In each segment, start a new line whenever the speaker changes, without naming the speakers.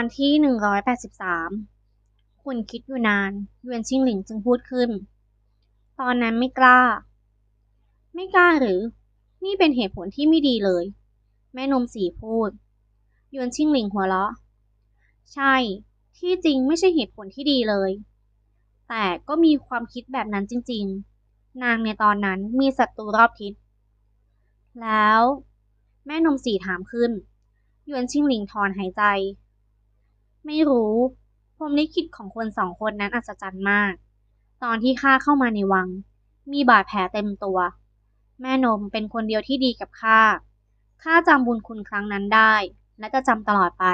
อนที่หนึ่งร้อยแปดสิบสามคุณคิดอยู่นานยวนชิงหลิงจึงพูดขึ้น ตอนนั้นไม่กล้า ไม่กล้าหรือ นี่เป็นเหตุผลที่ไม่ดีเลย แม่นมสีพูดยวนชิงหลิงหัวเราะ ใช่ ที่จริงไม่ใช่เหตุผลที่ดีเลย แต่ก็มีความคิดแบบนั้นจริง ๆ นางในตอนนั้นมีศัตรูรอบทิศ แล้ว แม่นมสีถามขึ้นยวนชิงหลิงถอนหายใจ ไม่รู้ พรมลิขิตของคนสองคนนั้นอัศจรรย์มาก ตอนที่ข้าเข้ามาในวัง มีบาดแผลเต็มตัว แม่นมเป็นคนเดียวที่ดีกับข้า ข้าจำบุญคุณครั้งนั้นได้ และจะจำตลอดไป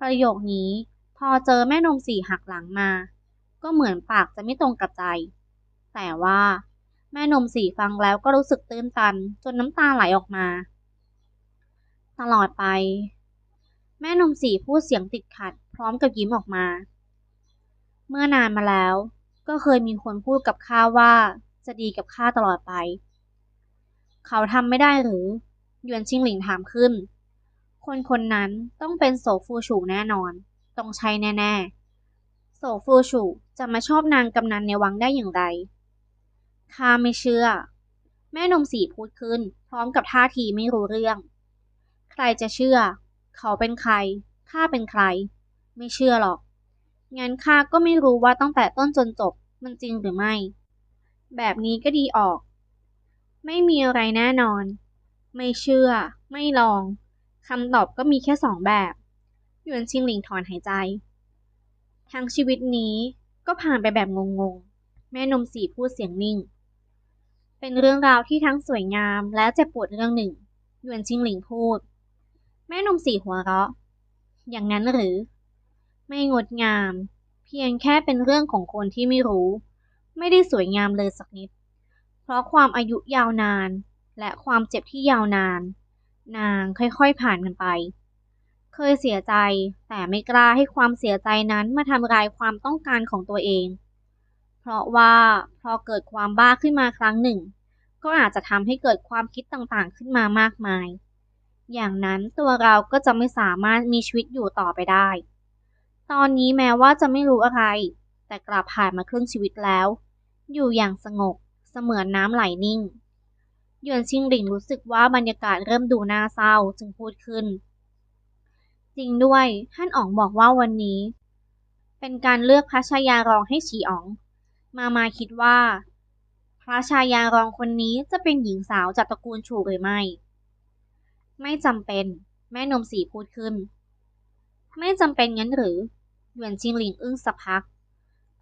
ประโยคนี้พอเจอแม่นมสี่หักหลังมา ก็เหมือนปากจะไม่ตรงกับใจ แต่ว่าแม่นมสี่ฟังแล้วก็รู้สึกตื้นตันจนน้ำตาไหลออกมา ตลอดไป แม่นมสีพูดเสียงติดขัด พร้อมกับยิ้มออกมา เมื่อนานมาแล้ว ก็เคยมีคนพูดกับข้าว่าจะดีกับข้าตลอดไป เขาทำไม่ได้หรือ ยวนชิงหลิงถามขึ้น คนคนนั้นต้องเป็นโสฟูฉูแน่นอน ต้องใช่แน่ ๆ โสฟูฉูจะมาชอบนางกำนันในวังได้อย่างไรข้าไม่เชื่อ แม่นมสีพูดขึ้น พร้อมกับท่าทีไม่รู้เรื่อง ใครจะเชื่อ เขาเป็นใคร ข้าเป็นใคร ไม่เชื่อหรอก งั้นข้าก็ไม่รู้ว่าตั้งแต่ต้นจนจบมันจริงหรือไม่ แบบนี้ก็ดีออก ไม่มีอะไรแน่นอน ไม่เชื่อ ไม่ลองคำตอบก็มีแค่สองแบบหยวนชิงหลิงถอนหายใจ ทั้งชีวิตนี้ก็ผ่านไปแบบงงๆ แม่นมสีพูดเสียงนิ่ง เป็นเรื่องราวที่ทั้งสวยงามและเจ็บปวดเรื่องหนึ่งหยวนชิงหลิงพูด ม่นมสีหัวเราะ อย่างนั้นหรือ ไม่งดงาม เพียงแค่เป็นเรื่องของคนที่ไม่รู้ ไม่ได้สวยงามเลยสักนิด เพราะความอายุยาวนาน และความเจ็บที่ยาวนาน นางค่อยๆผ่านมันไป เคยเสียใจแต่ไม่กล้าให้ความเสียใจนั้นมาทำลายความต้องการของตัวเอง เพราะว่าพอเกิดความบ้าขึ้นมาครั้งหนึ่ง ก็อาจจะทำให้เกิดความคิดต่างๆขึ้นมามากมาย อย่างนั้นตัวเราก็จะไม่สามารถมีชีวิตอยู่ต่อไปได้ ตอนนี้แม้ว่าจะไม่รู้อะไร แต่กลับผ่านมาครึ่งชีวิตแล้ว อยู่อย่างสงบ เสมือนน้ำไหลนิ่งหยวนชิงหลิงรู้สึกว่าบรรยากาศเริ่มดูน่าเศร้าจึงพูดขึ้น จริงด้วยท่านอ๋องบอกว่าวันนี้ เป็นการเลือกพระชายารองให้ฉีอ๋อง มามาคิดว่า พระชายารองคนนี้จะเป็นหญิงสาวจากตระกูลฉูหรือไม่ ไม่จำเป็น แม่นมสีพูดขึ้น ไม่จำเป็นงั้นหรือหยวนชิงหลิงอึ้งสักพัก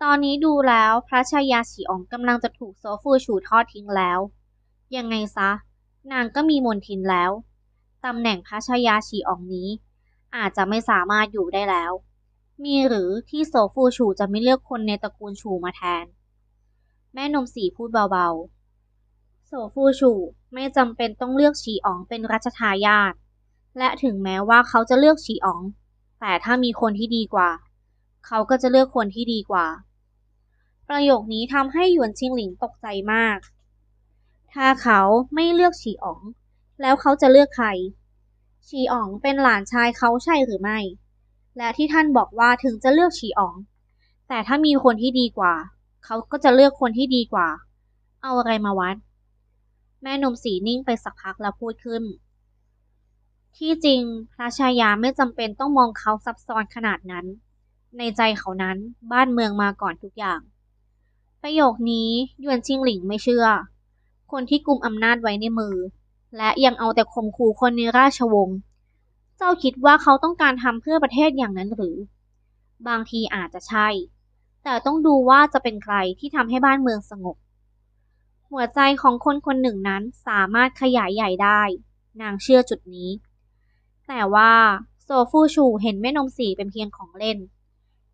ตอนนี้ดูแล้วพระชายาฉีอ๋องกำลังจะถูกโซฟูฉูทอดทิ้งแล้ว ยังไงซะ นางก็มีมนทินแล้วตำแหน่งพระชายาฉีอ๋องนี้ อาจจะไม่สามารถอยู่ได้แล้ว มีหรือที่โซฟูฉูจะไม่เลือกคนในตระกูลฉูมาแทน แม่นมสีพูดเบาๆ โซฟูฉูไม่จำเป็นต้องเลือกฉีอ๋องเป็นรัชทายาทและถึงแม้ว่าเขาจะเลือกฉีอ๋อง แต่ถ้ามีคนที่ดีกว่า เขาก็จะเลือกคนที่ดีกว่า ประโยคนี้ทำให้หยวนชิงหลิงตกใจมาก ถ้าเขาไม่เลือกฉีอ๋อง แล้วเขาจะเลือกใคร ฉีอ๋องเป็นหลานชายเขาใช่หรือไม่ และที่ท่านบอกว่าถึงจะเลือกฉีอ๋อง แต่ถ้ามีคนที่ดีกว่า เขาก็จะเลือกคนที่ดีกว่า เอาอะไรมาวัด แม่นมสีนิ่งไปสักพักแล้วพูดขึ้น ที่จริงพระชายาไม่จำเป็นต้องมองเขาซับซ้อนขนาดนั้น ในใจเขานั้นบ้านเมืองมาก่อนทุกอย่าง ประโยคนี้ยวนชิงหลิงไม่เชื่อ คนที่กุมอำนาจไว้ในมือ และยังเอาแต่ข่มขู่คนในราชวงศ์เจ้าคิดว่าเขาต้องการทำเพื่อประเทศอย่างนั้นหรือ บางทีอาจจะใช่ แต่ต้องดูว่าจะเป็นใครที่ทำให้บ้านเมืองสงบ หัวใจของคนคนหนึ่งนั้นสามารถขยายใหญ่ได้ นางเชื่อจุดนี้ แต่ว่าโซฟูชูเห็นแม่นมสีเป็นเพียงของเล่น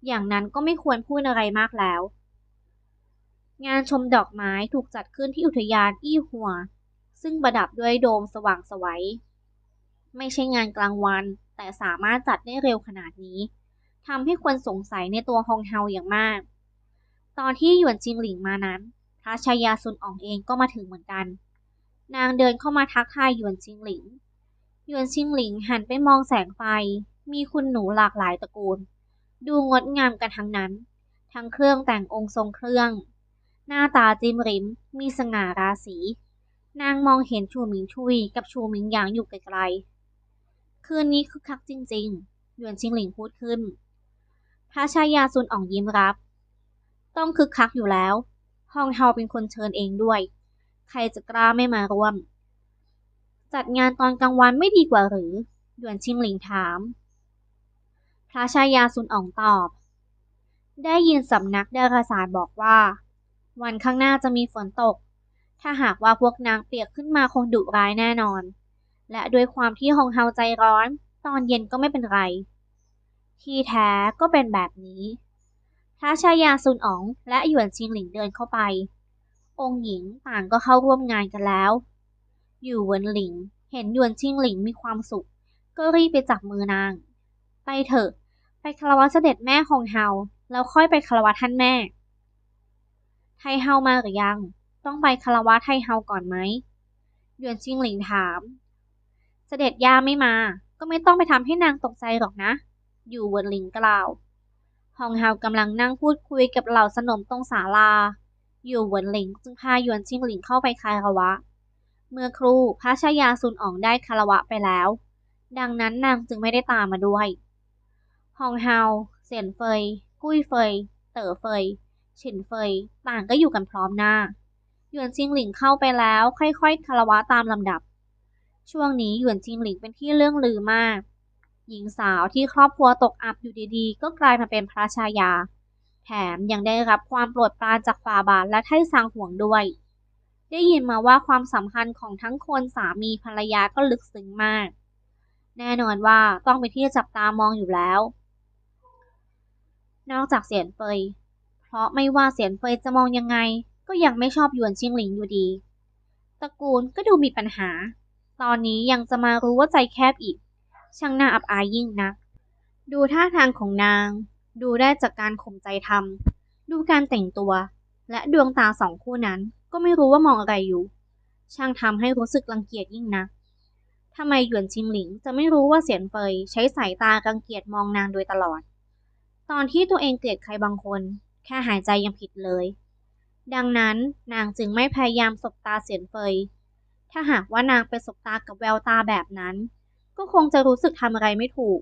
อย่างนั้นก็ไม่ควรพูดอะไรมากแล้ว งานชมดอกไม้ถูกจัดขึ้นที่อุทยานอี้หัว ซึ่งประดับด้วยโดมสว่างไสวัย ไม่ใช่งานกลางวัน แต่สามารถจัดได้เร็วขนาดนี้ทำให้คนสงสัยในตัวฮองเฮาอย่างมาก ตอนที่หยวนจิงหลิงมานั้น ระชายาซุนอ๋องเองก็มาถึงเหมือนกัน นางเดินเข้ามาทักทายหยวนจิงหลิง หยวนชิงหลิงหันไปมองแสงไฟ มีคุณหนูหลากหลายตระกูล ดูงดงามกันทั้งนั้น ทั้งเครื่องแต่งองค์ทรงเครื่อง หน้าตาจิมริม มีสง่าราศี นางมองเห็นชูหมิงชุยกับชูหมิงหยางอยู่ไกลๆ คืนนี้คึกคักจริงๆ หยวนชิงหลิงพูดขึ้น พระชายาซุนอ่องยิ้มรับ ต้องคึกคักอยู่แล้ว ฮองเฮาเป็นคนเชิญเองด้วย ใครจะกล้าไม่มาร่วม จัดงานตอนกลางวันไม่ดีกว่าหรือหยวนชิงหลิงถาม พระชายาซุนอ่องตอบ ได้ยินสำนักดาราศาสตร์บอกว่า วันข้างหน้าจะมีฝนตก ถ้าหากว่าพวกนางเปียกขึ้นมาคงดุร้ายแน่นอน และด้วยความที่ฮองเฮาใจร้อน ตอนเย็นก็ไม่เป็นไร ที่แท้ก็เป็นแบบนี้ พระชายาซุนอ๋อง และหยวนชิงหลิงเดินเข้าไป องค์หญิงต่างก็เข้าร่วมงานกันแล้ว อยู่เวินหลิง เห็นหยวนชิงหลิงมีความสุข ก็รีบไปจับมือนาง ไปเถอะ ไปคารวะเสด็จแม่ของเฮา แล้วค่อยไปคารวะท่านแม่ ไทเฮามาหรือยัง ต้องไปคารวะไทเฮาก่อนไหมหยวนชิงหลิงถาม เสด็จย่าไม่มา ก็ไม่ต้องไปทำให้นางตกใจหรอกนะ อยู่เวินหลิงกล่าว ฮองเฮากำลังนั่งพูดคุยกับเหล่าสนมตรงศาลา อยู่เวินหลิงจึงพาหยวนชิงหลิงเข้าไปคารวะ เมื่อครูพระชายาซุนอ๋องได้คารวะไปแล้ว ดังนั้นนางจึงไม่ได้ตามมาด้วยฮองเฮาเสียนเฟย กุ้ยเฟย เต๋อเฟย ฉินเฟย ต่างก็อยู่กันพร้อมหน้า หยวนจิงหลิงเข้าไปแล้ว ค่อยๆคารวะตามลำดับ ช่วงนี้หยวนจิงหลิงเป็นที่เรื่องลือมาก หญิงสาวที่ครอบครัวตกอับอยู่ดีๆ ก็กลายมาเป็นพระชายา แถมยังได้รับความโปรดปรานจากฝ่าบาทและไท่ซางห่วงด้วย ได้ยินมาว่าความสัมพันธ์ของทั้งคนสามีภรรยาก็ลึกซึ้งมาก แน่นอนว่าต้องเป็นที่จับตามองอยู่แล้ว นอกจากเสียนเฟย เพราะไม่ว่าเสียนเฟยจะมองยังไง ก็ยังไม่ชอบยวนชิงหลิงอยู่ดี ตระกูลก็ดูมีปัญหา ตอนนี้ยังจะมารู้ว่าใจแคบอีก ช่างน่าอับอายยิ่งนัก ดูท่าทางของนาง ดูได้จากการข่มใจทำดูการแต่งตัว และดวงตาสองคู่นั้น ก็ไม่รู้ว่ามองอะไรอยู่ ช่างทำให้รู้สึกรังเกียจยิ่งนักทำไมหยวนชิงหลิงจะไม่รู้ว่าเสียนเฟยใช้สายตารังเกียจมองนางโดยตลอด ตอนที่ตัวเองเกลียดใครบางคน แค่หายใจยังผิดเลย ดังนั้นนางจึงไม่พยายามสบตาเสียนเฟย ถ้าหากว่านางไปสบตากับแววตาแบบนั้น ก็คงจะรู้สึกทำอะไรไม่ถูก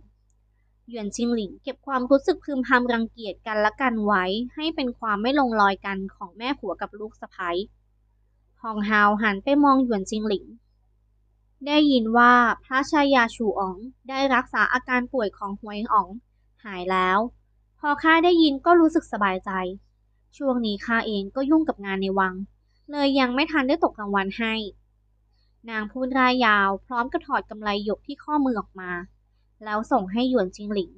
หยวนชิงหลิงเก็บความรู้สึกพึมพำรังเกียจกันและกันไว้ให้เป็นความไม่ลงรอยกันของแม่ผัวกับลูกสะใภ้ฮองฮาวหันไปมองหยวนชิงหลิง ได้ยินว่าพระชายาชูอ๋องได้รักษาอาการป่วยของหวยอ๋องหายแล้ว พอข้าได้ยินก็รู้สึกสบายใจ ช่วงนี้ข้าเองก็ยุ่งกับงานในวัง เลยยังไม่ทันได้ตกรางวัลให้ นางพูดรายยาว พร้อมกับถอดกำไลหยกที่ข้อมือออกมา แล้วส่งให้หยวนชิงหลิง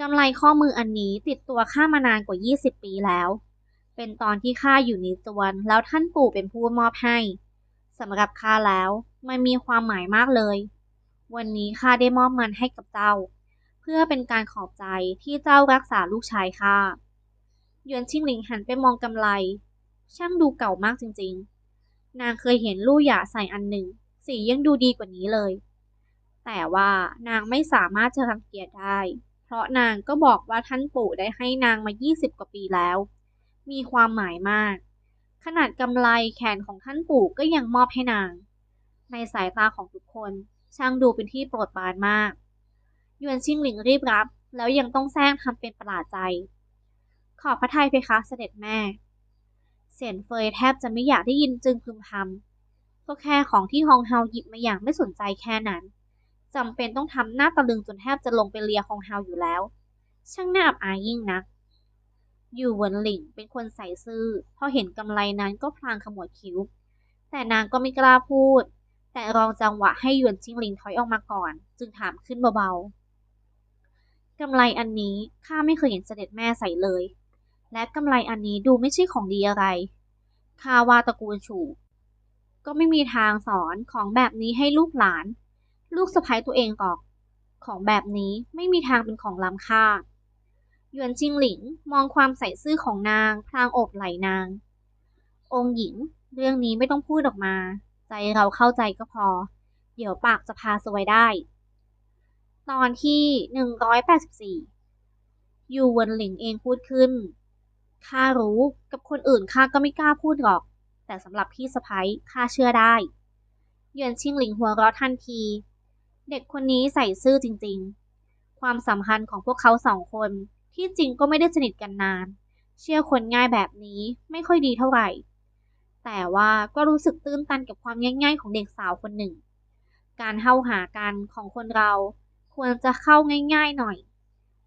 กำไลข้อมืออันนี้ติดตัวข้ามานานกว่า 20 ปีแล้ว เป็นตอนที่ข้าอยู่ในจวนแล้วท่านปู่เป็นผู้มอบให้สำหรับข้าแล้วมันมีความหมายมากเลย วันนี้ข้าได้มอบมันให้กับเจ้า เพื่อเป็นการขอบใจที่เจ้ารักษาลูกชายข้าหยวนชิงหลิงหันไปมองกำไล ช่างดูเก่ามากจริงๆ นางเคยเห็นลู่หยาใส่อันหนึ่ง สียังดูดีกว่านี้เลย แต่ว่านางไม่สามารถจะรังเกียจได้ เพราะนางก็บอกว่าท่านปู่ได้ให้นางมา 20 กว่าปีแล้ว มีความหมายมาก ขนาดกำไลแขนของท่านปู่ก็ยังมอบให้นาง ในสายตาของทุกคน ช่างดูเป็นที่โปรดปรานมากยวนชิงหลิงรีบรับ แล้วยังต้องแซงทำเป็นประหลาดใจ ขอบพระทัยเพคะเสด็จแม่ เสียนเฟยแทบจะไม่อยากได้ยินจึงพึมพำก็แค่ของที่ฮองเฮาหยิบมาอย่างไม่สนใจแค่นั้นจำเป็นต้องทำหน้าตะลึงจนแทบจะลงไปเลียฮองเฮาอยู่แล้ว ช่างน่าอับอายยิ่งนัก อยู่เหวินหลิงเป็นคนใส่ซื่อ พอเห็นกำไลนั้นก็พลางขมวดคิ้ว แต่นางก็ไม่กล้าพูด แต่รองจังหวะให้หยวนชิงหลิงถอยออกมาก่อน จึงถามขึ้นเบาๆกำไลอันนี้ข้าไม่เคยเห็นเสด็จแม่ใส่เลย และกำไลอันนี้ดูไม่ใช่ของดีอะไรข้าว่าตระกูลฉูก็ไม่มีทางสอนของแบบนี้ให้ลูกหลาน ลูกสะใภ้ตัวเองหรอก ของแบบนี้ไม่มีทางเป็นของล้ำค่า หยวนจิงหลิงมองความใส่ซื่อของนาง พลางอบไหลนาง องค์หญิง เรื่องนี้ไม่ต้องพูดออกมา ใจเราเข้าใจก็พอ เดี๋ยวปากจะพาสวยได้ ตอนที่หนึ่งร้อยแปดสิบสี่ยูวนหลิงเองพูดขึ้น ข้ารู้ กับคนอื่นข้าก็ไม่กล้าพูดหรอก แต่สำหรับพี่สะพ้ยข้าเชื่อได้เยวนชิงหลิงหัวเราะทันที เด็กคนนี้ใส่ซื่อจริงๆ ความสัมพันธ์ของพวกเขาสองคนที่จริงก็ไม่ได้สนิทกันนาน เชื่อคนง่ายแบบนี้ไม่ค่อยดีเท่าไหร่ แต่ว่าก็รู้สึกตื้นตันกับความง่ายๆของเด็กสาวคนหนึ่ง การเข้าหากันของคนเราควรจะเข้าง่ายๆหน่อย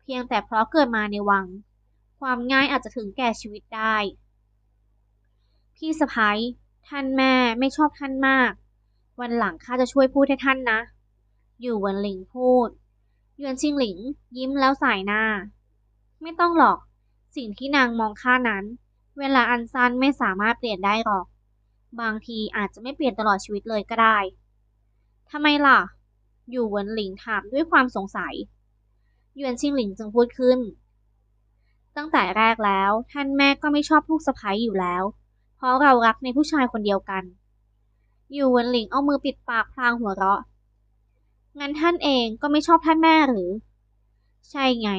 เพียงแต่เพราะเกิดมาในวัง ความง่ายอาจจะถึงแก่ชีวิตได้ พี่สะพ้ยท่านแม่ไม่ชอบท่านมาก วันหลังข้าจะช่วยพูดให้ท่านนะ อยู่เวนหลิงพูดยวนชิงหลิง ยิ้มแล้วสายหน้า ไม่ต้องหรอก สิ่งที่นางมองข้านั้น เวลาอันสั้นไม่สามารถเปลี่ยนได้หรอก บางทีอาจจะไม่เปลี่ยนตลอดชีวิตเลยก็ได้ทำไมล่ะ อยู่เวนหลิงถามด้วยความสงสัยยวนชิงหลิงจึงพูดขึ้น ตั้งแต่แรกแล้ว ท่านแม่ก็ไม่ชอบลูกสะใภ้อยู่แล้ว เพราะเรารักในผู้ชายคนเดียวกันอยู่เวนหลิงเอามือปิดปากพลางหัวเราะ งั้นท่านเองก็ไม่ชอบท่านแม่หรือ ใช่ไง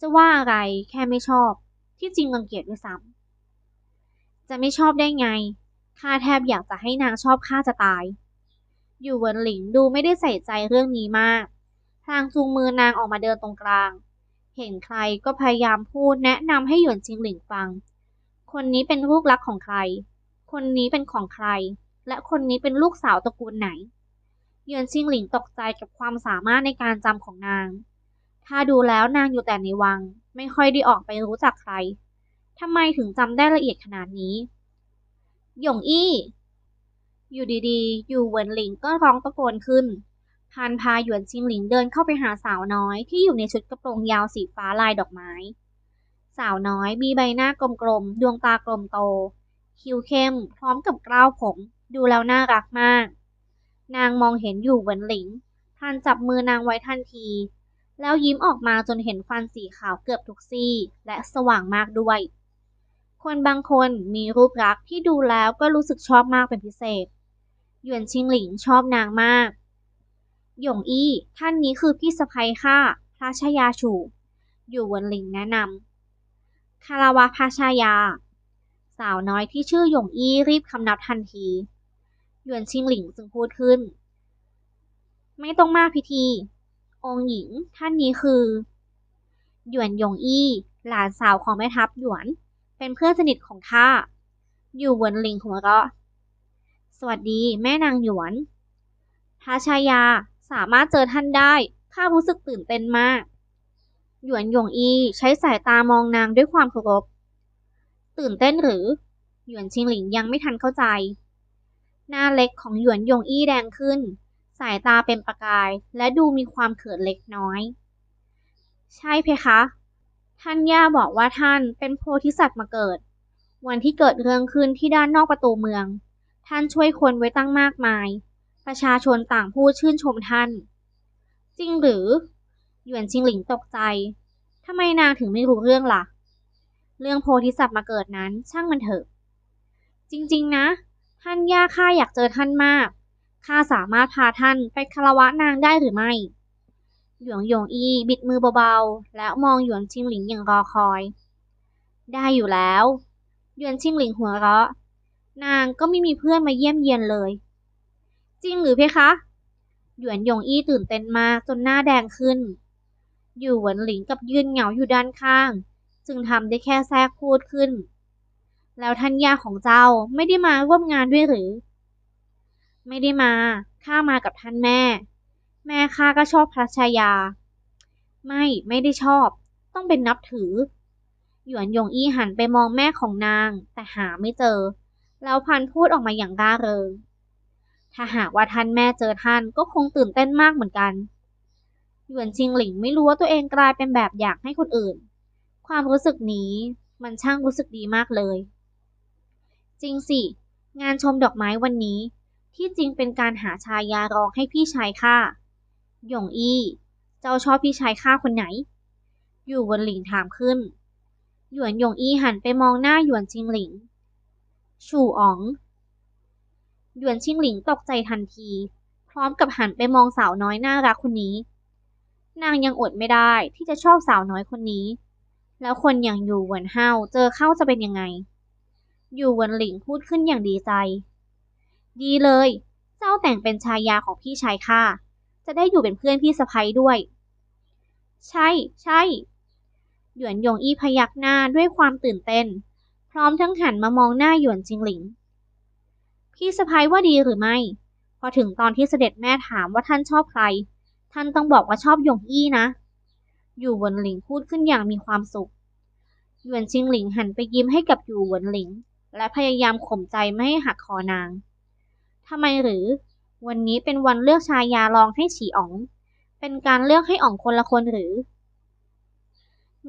จะว่าอะไรแค่ไม่ชอบ ที่จริงรังเกียจด้วยซ้ำจะไม่ชอบได้ไง ข้าแทบอยากจะให้นางชอบข้าจะตาย อยู่เวนหลิงดูไม่ได้ใส่ใจเรื่องนี้มาก พลางจูงมือนางออกมาเดินตรงกลาง เห็นใครก็พยายามพูดแนะนำให้หยวนชิงหลิงฟัง คนนี้เป็นลูกรักของใคร คนนี้เป็นของใคร และคนนี้เป็นลูกสาวตระกูลไหนเยือนชิงหลิงตกใจกับความสามารถในการจำของนาง ถ้าดูแล้วนางอยู่แต่ในวัง ไม่ค่อยได้ออกไปรู้จักใครทำไมถึงจำได้ละเอียดขนาดนี้ หยงอี้ อยู่ดีๆ อยู่เหวินหลิงก็ร้องตะโกนขึ้น พานพาหยวนชิงหลิงเดินเข้าไปหาสาวน้อยที่อยู่ในชุดกระโปรงยาวสีฟ้าลายดอกไม้ สาวน้อยมีใบหน้ากลมๆ ดวงตากลมโต คิ้วเข้ม พร้อมกับกล้าวผม ดูแล้วน่ารักมาก นางมองเห็นอยู่เหวินหลิงพานจับมือนางไว้ทันที แล้วยิ้มออกมาจนเห็นฟันสีขาวเกือบทุกซี่ และสว่างมากด้วย คนบางคนมีรูปลักษณ์ที่ดูแล้วก็รู้สึกชอบมากเป็นพิเศษ หยวนชิงหลิงชอบนางมาก หยงอี้ ท่านนี้คือพี่สะพ้ยข้าพระชายาฉูอยู่วนหลิงแนะนำคาราวะพระชายา สาวน้อยที่ชื่อหยงอี้รีบคำนับทันทีหยวนชิงหลิงจึงพูดขึ้น ไม่ต้องมากพิธี องหญิงท่านนี้คือ หยวนหยงอี้ หลานสาวของแม่ทัพหยวน เป็นเพื่อนสนิทของข้า อยู่วนหลิงหัวเราะสวัสดีแม่นางหยวนพระชายา สามารถเจอท่านได้ข้ารู้สึกตื่นเต้นมาก หยวนหยงอีใช้สายตามองนางด้วยความเคารพ ตื่นเต้นหรือ หยวนชิงหลิงยังไม่ทันเข้าใจ หน้าเล็กของหยวนหยงอี้แดงขึ้น สายตาเป็นประกาย และดูมีความเขินเล็กน้อย ใช่เพคะ ท่านย่าบอกว่าท่านเป็นโพธิสัตว์มาเกิด วันที่เกิดเรื่องขึ้นที่ด้านนอกประตูเมือง ท่านช่วยคนไว้ตั้งมากมาย ประชาชนต่างพูดชื่นชมท่าน จริงหรือ หยวนชิงหลิงตกใจทำไมนางถึงไม่รู้เรื่องล่ะ เรื่องโพธิสัตว์มาเกิดนั้นช่างมันเถอะ จริงๆนะ ท่านย่าข้าอยากเจอท่านมาก ข้าสามารถพาท่านไปคารวะนางได้หรือไม่ หยวงหยงอีบิดมือเบาๆ แล้วมองหยวนชิงหลิงอย่างรอคอย ได้อยู่แล้ว หยวนชิงหลิงหัวเราะ นางก็ไม่มีเพื่อนมาเยี่ยมเยียนเลย จริงหรือเพคะ หยวนหยงอี้ตื่นเต้นมากจนหน้าแดงขึ้น อยู่หวนหลิงกับยืนเหงาอยู่ด้านข้าง จึงทำได้แค่แทรกพูดขึ้น แล้วท่านยาของเจ้าไม่ได้มาร่วมงานด้วยหรือ ไม่ได้มา ข้ามากับท่านแม่ แม่ข้าก็ชอบพระชายา ไม่ไม่ได้ชอบ ต้องเป็นนับถือ หยวนหยงอี้หันไปมองแม่ของนาง แต่หาไม่เจอ แล้วพันพูดออกมาอย่างร่าเริง ถ้าหากว่าท่านแม่เจอท่านก็คงตื่นเต้นมากเหมือนกัน หยวนชิงหลิงไม่รู้ว่าตัวเองกลายเป็นแบบอย่างให้คนอื่น ความรู้สึกนี้มันช่างรู้สึกดีมากเลย จริงสิ งานชมดอกไม้วันนี้ ที่จริงเป็นการหาชายารองให้พี่ชายข้าหยงอี้ เจ้าชอบพี่ชายข้าคนไหน อยู่บนหลิงถามขึ้น หยวนหยงอี้หันไปมองหน้าหยวนชิงหลิง ชูอ๋อง หยวนชิงหลิงตกใจทันที พร้อมกับหันไปมองสาวน้อยน่ารักคนนี้ นางยังอดไม่ได้ที่จะชอบสาวน้อยคนนี้ แล้วคนอย่างอยู่หวนเฮาเจอเข้าจะเป็นยังไง อยู่หวนหลิงพูดขึ้นอย่างดีใจ ดีเลย เจ้าแต่งเป็นชายาของพี่ชายข้าจะได้อยู่เป็นเพื่อนพี่สะพ้ยด้วย ใช่ใช่หยวนหยงอี้พยักหน้าด้วยความตื่นเต้น พร้อมทั้งหันมามองหน้าหยวนจิงหลิง พี่สะพ้ยว่าดีหรือไม่ พอถึงตอนที่เสด็จแม่ถามว่าท่านชอบใคร ท่านต้องบอกว่าชอบหยงอี้นะ อยู่หวนหลิงพูดขึ้นอย่างมีความสุข หยวนจิงหลิงหันไปยิ้มให้กับอยู่หวนหลิง และพยายามข่มใจไม่ให้หักคอนางทำไมหรือ วันนี้เป็นวันเลือกชายาลองให้ฉีอ๋อง เป็นการเลือกให้อ๋องคนละคนหรือ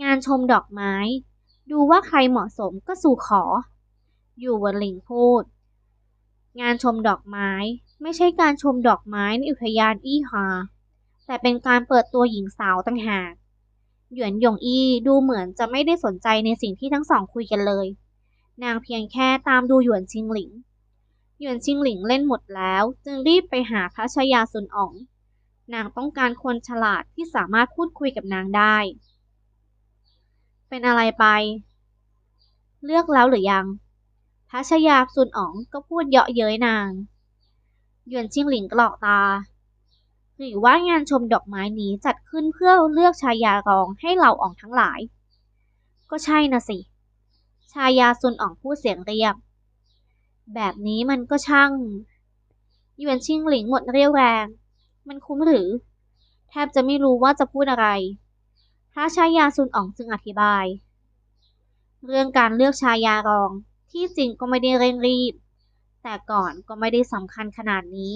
งานชมดอกไม้ ดูว่าใครเหมาะสมก็สู่ขอ อยู่หวนหลิงพูด งานชมดอกไม้ ไม่ใช่การชมดอกไม้ในอุทยานอี้ฮาแต่เป็นการเปิดตัวหญิงสาวต่างหากหยวนหยงอี้ดูเหมือนจะไม่ได้สนใจในสิ่งที่ทั้งสองคุยกันเลย นางเพียงแค่ตามดูหยวนชิงหลิง หยวนชิงหลิงเล่นหมดแล้ว จึงรีบไปหาพระชายาซุนอ๋อง นางต้องการคนฉลาดที่สามารถพูดคุยกับนางได้ เป็นอะไรไป เลือกแล้วหรือยัง พระชายาซุนอ๋องก็พูดเยาะเย้ยนาง หยวนชิงหลิงกรอกตา หรือว่างานชมดอกไม้นี้จัดขึ้นเพื่อเลือกชายารองให้เหล่าอ่องทั้งหลาย ก็ใช่นะสิ ชายาซุนอ่องพูดเสียงเรียบ แบบนี้มันก็ช่าง หยวนชิงหลิงหมดเรี่ยวแรง มันคุ้มหรือ แทบจะไม่รู้ว่าจะพูดอะไร พระชายาซุนอ่องจึงอธิบาย เรื่องการเลือกชายารอง ที่จริงก็ไม่ได้เร่งรีบ แต่ก่อนก็ไม่ได้สำคัญขนาดนี้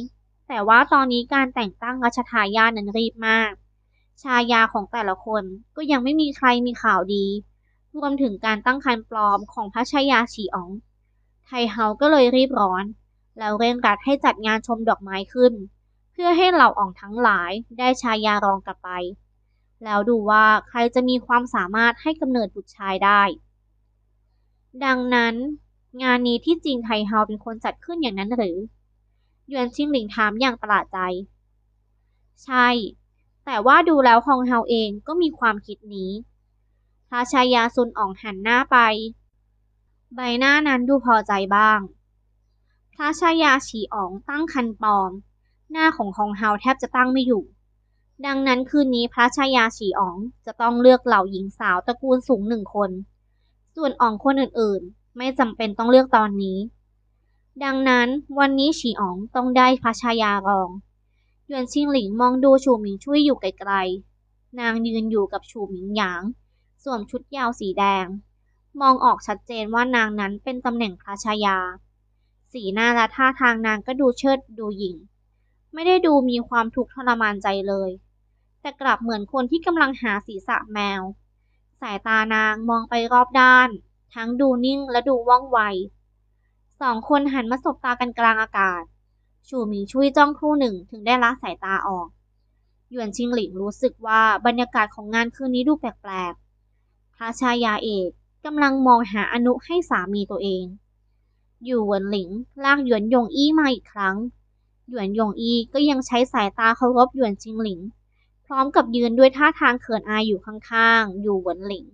แต่ว่าตอนนี้การแต่งตั้งรัชทายาทนั้นรีบมาก ชายาของแต่ละคนก็ยังไม่มีใครมีข่าวดี รวมถึงการตั้งคันปลอมของพระชายาฉีอ๋อง ไทเฮาก็เลยรีบร้อน แล้วเร่งรัดให้จัดงานชมดอกไม้ขึ้น เพื่อให้เหล่าอ่องทั้งหลายได้ชายารองกลับไปแล้วดูว่าใครจะมีความสามารถให้กำเนิดบุตรชายได้ ดังนั้น งานนี้ที่จริงไทเฮาเป็นคนจัดขึ้นอย่างนั้นหรือ หยวนชิงหลิงถามอย่างประหลาดใจ ใช่ แต่ว่าดูแล้วฮองเฮาเองก็มีความคิดนี้พระชายาซุนอ่องหันหน้าไป ใบหน้านั้นดูพอใจบ้างพระชายาฉีอ๋องตั้งคันปลอม หน้าของฮองเฮาแทบจะตั้งไม่อยู่ ดังนั้นคืนนี้พระชายาฉีอ๋องจะต้องเลือกเหล่าหญิงสาวตระกูลสูงหนึ่งคน ส่วนอ่องคนอื่นๆ ไม่จำเป็นต้องเลือกตอนนี้ ดังนั้นวันนี้ฉีอ๋องต้องได้พระชายารองหยวนชิงหลิงมองดูชูหมิงช่วยอยู่ไกลๆ นางยืนอยู่กับชูหมิงหยาง สวมชุดยาวสีแดง มองออกชัดเจนว่านางนั้นเป็นตำแหน่งพระชายา สีหน้าและท่าทางนางก็ดูเชิดดูหยิ่ง ไม่ได้ดูมีความทุกข์ทรมานใจเลย แต่กลับเหมือนคนที่กำลังหาศีรษะแมว สายตานางมองไปรอบด้าน ทั้งดูนิ่งและดูว่องไว สองคนหันมาสบตากันกลางอากาศ ชูหมิงช่วยจ้องครู่หนึ่งถึงได้ละสายตาออก หยวนชิงหลิงรู้สึกว่าบรรยากาศของงานคืนนี้ดูแปลกๆพระชายาเอกกำลังมองหาอนุให้สามีตัวเอง อยู่หวนหลิงลากหยวนยงอี้มาอีกครั้ง หยวนยงอี้ก็ยังใช้สายตาเคารพหยวนชิงหลิง พร้อมกับยืนด้วยท่าทางเขินอายอยู่ข้างๆ อยู่หวนหลิง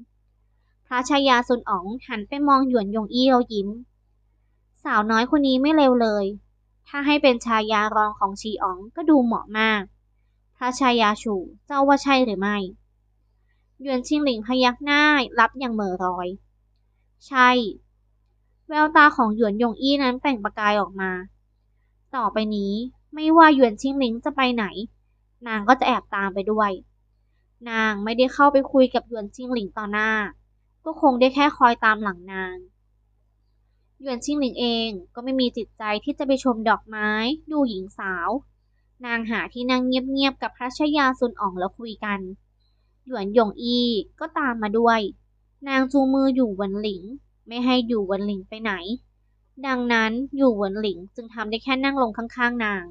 พระชายาซุนอ๋องหันไปมองหยวนยงอี้แล้วยิ้ม สาวน้อยคนนี้ไม่เลวเลย ถ้าให้เป็นชายารองของชีอ๋องก็ดูเหมาะมาก พระชายาชูเจ้าว่าใช่หรือไม่หยวนชิงหลิงพยักหน้ารับอย่างเม่อลอย ใช่ แววตาของหยวนยงอี้นั้นแป่งประกายออกมา ต่อไปนี้ไม่ว่าหยวนชิงหลิงจะไปไหน นางก็จะแอบตามไปด้วย นางไม่ได้เข้าไปคุยกับหยวนชิงหลิงต่อหน้า ก็คงได้แค่คอยตามหลังนางหยวนชิงหลิงเองก็ไม่มีจิตใจที่จะไปชมดอกไม้ ดูหญิงสาว นางหาที่นั่งเงียบๆกับพระชายาซุนอ่องแล้วคุยกันหยวนหยงอีก็ตามมาด้วย นางจูมืออยู่หวนหลิง ไม่ให้อยู่หวนหลิงไปไหน ดังนั้นอยู่หวนหลิงจึงทำได้แค่นั่งลงข้างๆนาง